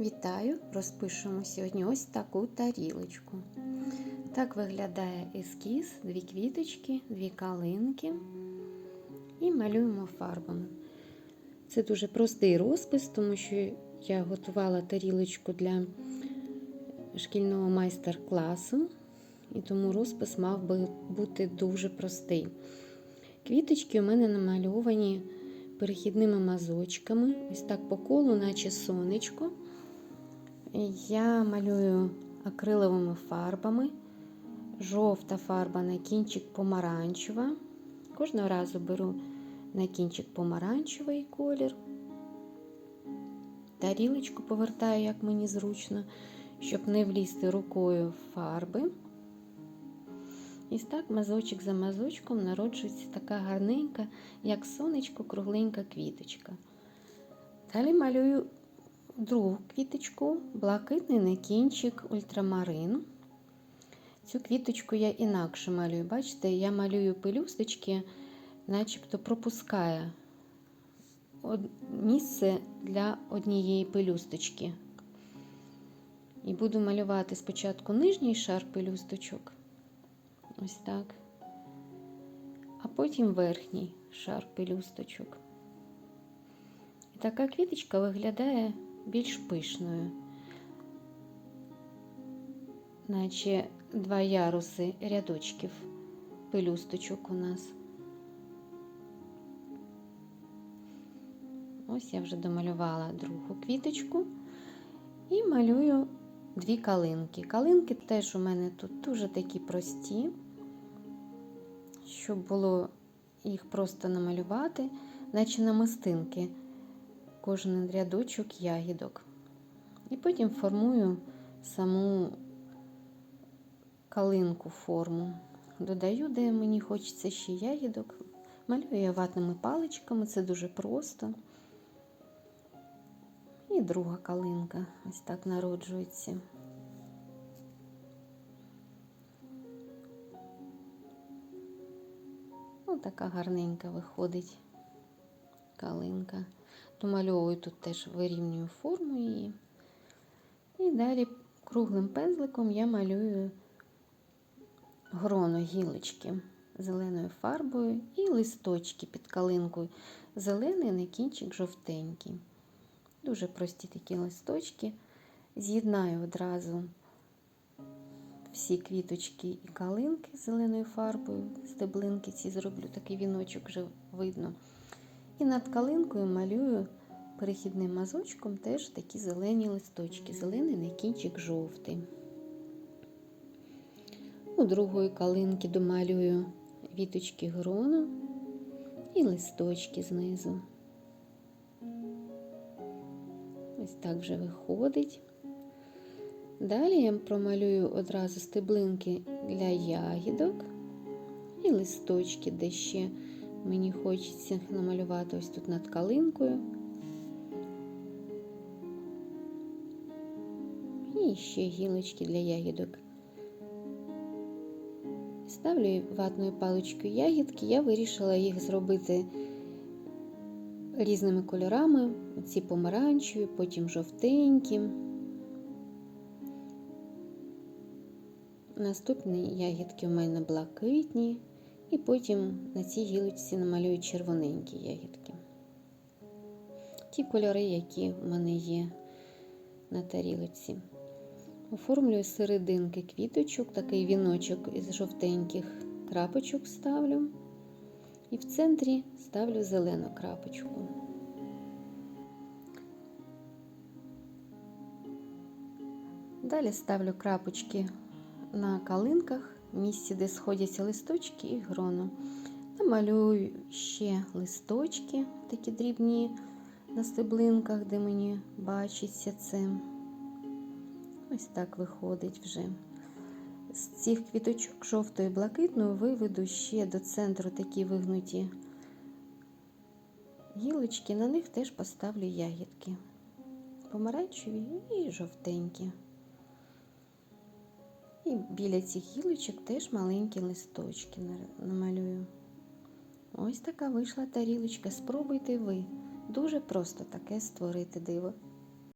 Вітаю! Розпишемо сьогодні ось таку тарілочку. Так виглядає ескіз, дві квіточки, дві калинки і малюємо фарбами. Це дуже простий розпис, тому що я готувала тарілочку для шкільного майстер-класу, і тому розпис мав би бути дуже простий. Квіточки у мене намальовані перехідними мазочками, ось так по колу, наче сонечко. Я малюю акриловими фарбами. Жовта фарба на кінчик помаранчева. Кожного разу беру на кінчик помаранчевий колір. Тарілочку повертаю, як мені зручно, щоб не влізти рукою в фарби. І так мазочок за мазочком народжується така гарненька, як сонечко, кругленька квіточка. Далі малюю другу квіточку, блакитний накінчик ультрамарин. Цю квіточку я інакше малюю. Бачите, я малюю пелюсточки, начебто пропускає місце для однієї пелюсточки. І буду малювати спочатку нижній шар пелюсточок. Ось так. А потім верхній шар пелюсточок. І така квіточка виглядає більш пишною, наче два яруси рядочків пелюсточок у нас. Ось я вже домалювала другу квіточку і малюю дві калинки. Калинки теж у мене тут дуже такі прості, щоб було їх просто намалювати, наче намистинки кожен рядочок ягідок. І потім формую саму калинку форму. Додаю, де мені хочеться ще ягідок. Малюю я ватними паличками, це дуже просто. І друга калинка ось так народжується. Ось така гарненька виходить калинка. Домальовую тут теж вирівнюю форму її. І далі круглим пензликом я малюю гроно гілочки зеленою фарбою і листочки під калинкою. Зелений на кінчик жовтенький. Дуже прості такі листочки. З'єднаю одразу всі квіточки і калинки зеленою фарбою, стеблинки ці зроблю, такий віночок вже видно. І над калинкою малюю перехідним мазочком теж такі зелені листочки. Зелений на кінчик жовтий. У другої калинки домалюю віточки грону і листочки знизу. Ось так вже виходить. Далі я промалюю одразу стеблинки для ягідок і листочки, де ще мені хочеться намалювати ось тут над калинкою. І ще гілочки для ягідок. Ставлю ватною паличкою ягідки, я вирішила їх зробити різними кольорами, ці помаранчеві, потім жовтенькі. Наступні ягідки у мене блакитні, і потім на цій гілочці намалюю червоненькі ягідки. Ті кольори, які в мене є на тарілочці. Оформлюю серединки квіточок, такий віночок із жовтеньких крапочок ставлю. І в центрі ставлю зелену крапочку. Далі ставлю крапочки на калинках, місці, де сходяться листочки і гроно. Намалюю ще листочки, такі дрібні на стеблинках, де мені бачиться це. Ось так виходить вже. З цих квіточок жовтою блакитною виведу ще до центру такі вигнуті гілочки, на них теж поставлю ягідки. Помаранчеві і жовтенькі. І біля цих гілочок теж маленькі листочки намалюю. Ось така вийшла тарілочка. Спробуйте ви. Дуже просто таке створити диво.